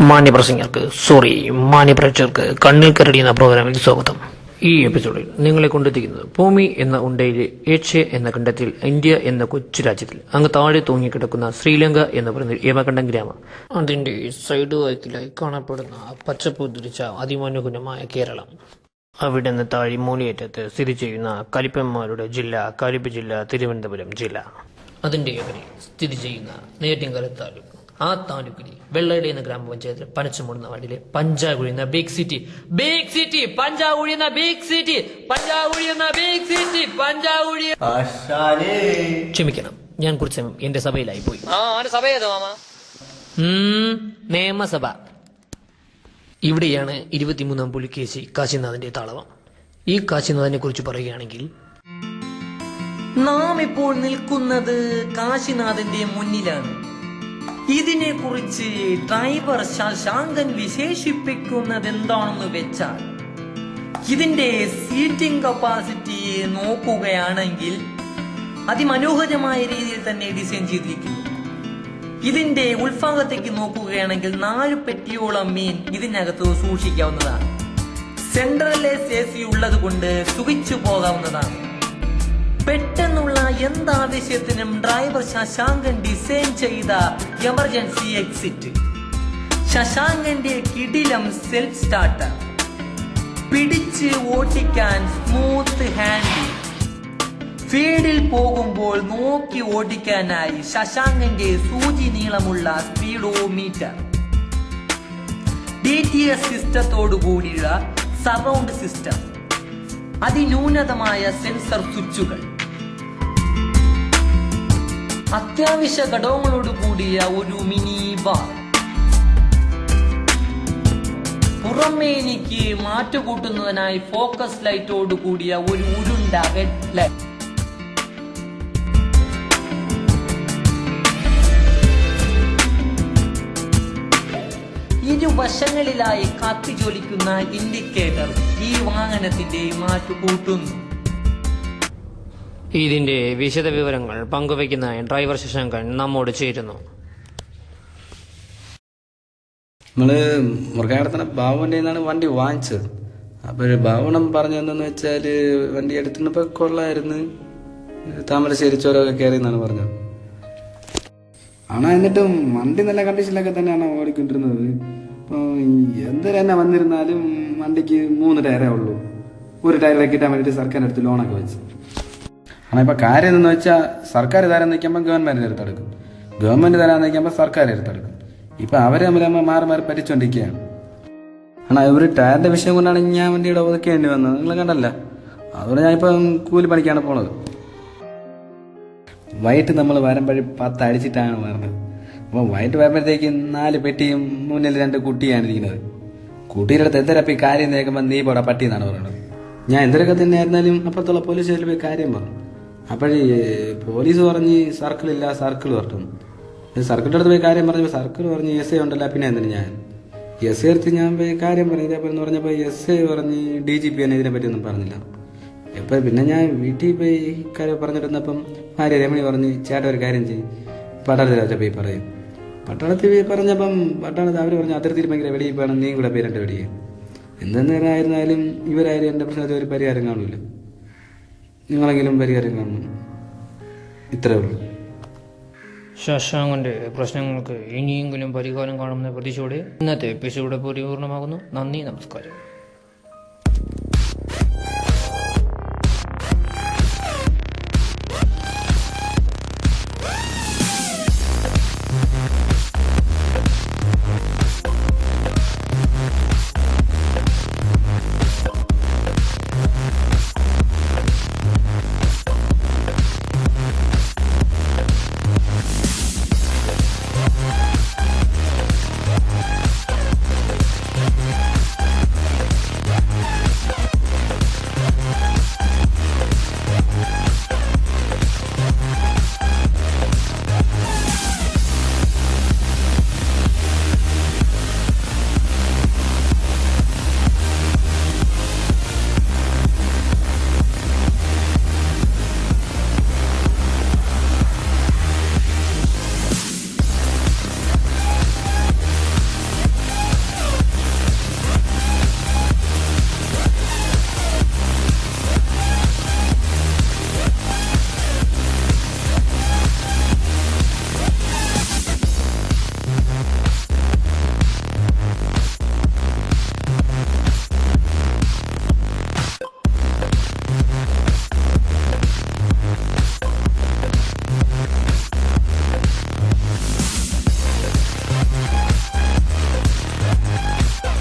മാന്യപ്രസംഗർക്ക് sorry മാന്യപ്രേക്ഷകർക്ക് കണ്ണിൽ കരടിയുന്ന പ്രോഗ്രാമിൽ സ്വാഗതം. ഈ എപ്പിസോഡിൽ നിങ്ങളെ കൊണ്ടെത്തിക്കുന്നത് ഭൂമി എന്ന ഉണ്ടയിലെ ഏഷ്യ എന്ന ഖണ്ഡത്തിൽ ഇന്ത്യ എന്ന കൊച്ചു രാജ്യത്തിൽ അങ്ങ് താഴെ തൂങ്ങിക്കിടക്കുന്ന ശ്രീലങ്ക എന്ന് പറയുന്ന യമകണ്ഠം ഗ്രാമം. അതിന്റെ സൈഡ് വാക്കിലായി കാണപ്പെടുന്ന പച്ചപ്പ് ധരിച്ച അതിമനോഹരമായ കേരളം. അവിടെ നിന്ന് താഴെ മൂലയേറ്റത്ത് സ്ഥിതി ചെയ്യുന്ന കലിപ്പന്മാരുടെ ജില്ല കലിപ്പ് ജില്ല തിരുവനന്തപുരം ജില്ല. അതിന്റെ അകലെ സ്ഥിതി ചെയ്യുന്ന നേട്ടിങ്കര താലൂക്ക് ആ താലൂക്കിൽ വെള്ളയുടെ എന്ന ഗ്രാമപഞ്ചായത്തിൽ പനച്ചുമൂടുന്ന വാർഡിലെ പഞ്ചാകുഴി എന്ന big city big city Panchakuzhi എന്ന ബിഗ് സിറ്റി പഞ്ചാകുഴി എന്ന ബിഗ് സിറ്റി പഞ്ചാകുഴി ആശാനേ. ക്ഷമിക്കണം ഞാൻ കുറച്ച് എന്റെ സഭയിലായി പോയി. നിയമസഭ. ഇവിടെയാണ് ഇരുപത്തിമൂന്നാം പുലിക്കേശി കാശിനാഥന്റെ താളവം. ഈ കാശിനാഥനെ കുറിച്ച് പറയുകയാണെങ്കിൽ നാം ഇപ്പോൾ നിൽക്കുന്നത് കാശിനാഥന്റെ മുന്നിലാണ്. ഇതിനെ കുറിച്ച് ഡ്രൈവർ ശശാങ്കൻ വിശേഷിപ്പിക്കുന്നത് എന്താണെന്ന് വെച്ചാൽ ഇതിന്റെ സീറ്റിംഗ് കപ്പാസിറ്റി നോക്കുകയാണെങ്കിൽ അതിമനോഹരമായ രീതിയിൽ തന്നെ ഡിസൈൻ ചെയ്തിരിക്കുന്നു. ഇതിന്റെ ഉൾഭാഗത്തേക്ക് നോക്കുകയാണെങ്കിൽ നാല് പെട്ടിയോളം മീൻ ഇതിനകത്ത് സൂക്ഷിക്കാവുന്നതാണ്. സെൻട്രലൈസ് എ സി ഉള്ളത് കൊണ്ട് സുഖിച്ചു പോകാവുന്നതാണ്. പെട്ടെന്നുള്ള എന്താവശ്യത്തിനും ഡ്രൈവർ ശശാങ്കൻ ഡിസൈൻ ചെയ്ത എമർജൻസി എക്സിറ്റ് ശശാങ്കന്റെ കിടിലം സെൽഫ് സ്റ്റാർട്ടർ പിടിച്ച് ഓടിക്കാൻ സ്മൂത്ത് ഹാൻഡിൽ ഫീൽഡിൽ പോകുമ്പോൾ നോക്കി ഓടിക്കാനായി ശശാങ്കന്റെ സൂചി നീളമുള്ള സ്പീഡോമീറ്റർ ഡി ടി എസ് സിസ്റ്റത്തോടു കൂടിയുള്ള സറൗണ്ട് സിസ്റ്റം അതിന്യൂനതമായ സെൻസർ സ്വിച്ചുകൾ അത്യാവശ്യ ഘടകങ്ങളോട് കൂടിയ ഒരു മിനി ബാർ. പുറമേ എനിക്ക് മാറ്റുകൂട്ടുന്നതിനായി ഫോക്കസ് ലൈറ്റോട് കൂടിയ ഒരു ഉരുണ്ട ഹെഡ് ലൈറ്റ് ഇരുവശങ്ങളിലായി കത്തിജ്വലിക്കുന്ന ഇൻഡിക്കേറ്റർ ഈ വാഹനത്തിന്റെ മാറ്റു കൂട്ടുന്നു ഇതിന്റെ വിശദ വിവരങ്ങൾ പങ്കുവയ്ക്കുന്ന ഡ്രൈവർ ശശാങ്കൻ നമ്മോട് ചേരുന്നു. നമ്മൾ മൃഗാടത്തിന് ബാബുവിന്റെ നിന്നാണ് വണ്ടി വാങ്ങിച്ചത്. അപ്പോൾ ബാബുണം പറഞ്ഞതെന്ന് വെച്ചാൽ വണ്ടി എടുത്തിട്ടപ്പോൾ കൊള്ളായിരുന്നു. താമരശ്ശേരി ചോരൊക്കെ കയറി എന്നാണ് പറഞ്ഞത്. ആണോ എന്നിട്ടും വണ്ടി നല്ല കണ്ടീഷനിലൊക്കെ തന്നെയാണ് ഓടിക്കൊണ്ടിരുന്നത്? ഇപ്പോൾ എന്തൊരു തന്നെ വന്നിരുന്നാലും വണ്ടിക്ക് മൂന്ന് ടയറേ ഉള്ളൂ. ഒരു ടയർ കിട്ടാൻ വേണ്ടിയിട്ട് സർക്കാർ അടുത്ത് ലോണൊക്കെ വെച്ച്. കാരണം ഇപ്പോൾ കാര്യം എന്ന് വെച്ചാൽ സർക്കാർ തരാൻ നിൽക്കുമ്പോൾ ഗവൺമെന്റ് എടുത്തെടുക്കും ഗവൺമെന്റ് തരാൻ നിൽക്കുമ്പോൾ സർക്കാർ എടുത്തെടുക്കും ഇപ്പം അവർ നമ്മൾ മാറി മാറി പറ്റിച്ചുകൊണ്ടിരിക്കുകയാണ് കാരണം ഒരു ടയറിന്റെ വിഷയം കൊണ്ടാണ് ഞാൻ വേണ്ടി ഇവിടെ ഒതുക്കേണ്ടി വന്നത്. നിങ്ങൾ കണ്ടല്ല. അതുകൊണ്ട് ഞാൻ ഇപ്പം കൂലി പണിക്കാണ് പോണത്. വൈകിട്ട് നമ്മൾ വരുമ്പോഴും പത്ത് അടിച്ചിട്ടാണ് വരുന്നത്. അപ്പോൾ വൈകിട്ട് വരുമ്പോഴത്തേക്ക് നാല് പെട്ടിയും മുന്നിൽ രണ്ട് കുട്ടിയാണ് ഇരിക്കുന്നത്. കുട്ടിയുടെ അടുത്ത് എന്തരപ്പം കാര്യം നീക്കുമ്പോൾ നീ പോടാ പട്ടി എന്നാണ് പറയുന്നത്. ഞാൻ എന്തൊക്കെ തന്നെ ആയിരുന്നാലും അപ്പുറത്തുള്ള പോലീസ് സ്റ്റേഷനിൽ പോയി കാര്യം പറഞ്ഞു. അപ്പോഴേ പോലീസ് പറഞ്ഞ് സർക്കിളില്ല സർക്കിൾ പറഞ്ഞു സർക്കിളിന്റെ അടുത്ത് പോയി കാര്യം പറഞ്ഞപ്പോൾ സർക്കിൾ പറഞ്ഞ് എസ് ഐ ഉണ്ടല്ലോ പിന്നെ എന്തിനു ഞാൻ? എസ് ഐ ഞാൻ പോയി കാര്യം പറഞ്ഞു ഇതേപോലെ എന്ന് പറഞ്ഞപ്പോൾ എസ് ഐ പറഞ്ഞ് ഡി ജി പി തന്നെ ഇതിനെ പറ്റിയൊന്നും പറഞ്ഞില്ല. ഇപ്പം പിന്നെ ഞാൻ വീട്ടിൽ പോയി കാര്യം പറഞ്ഞിരുന്നപ്പം ഭാര്യ രമണി പറഞ്ഞ് ചേട്ടൻ ഒരു കാര്യം ചെയ്യും പട്ടാളത്തിൽ പോയി പറയും. പട്ടാളത്തിൽ പോയി പറഞ്ഞപ്പം പട്ടാളത്തിൽ അവർ പറഞ്ഞു അതിർത്തിയിൽ ഭയങ്കര വെളിയിൽ പോകണം നീ കൂടെ പേരന്റെ വെടിയെ. എന്തെന്നായിരുന്നാലും ഇവരായാലും എന്റെ പ്രശ്നത്തിൽ ഒരു പരിഹാരം കാണൂല. നിങ്ങളെങ്കിലും പരിഹാരം കാണണം ഇത്രേ ഉള്ളൂ. ശശാങ്കന്റെ പ്രശ്നങ്ങൾക്ക് ഇനിയെങ്കിലും പരിഹാരം കാണുമെന്ന പ്രതീക്ഷയോടെ ഇന്നത്തെ എപ്പിസോഡ് പരിപൂർണമാകുന്നു നന്ദി നമസ്കാരം.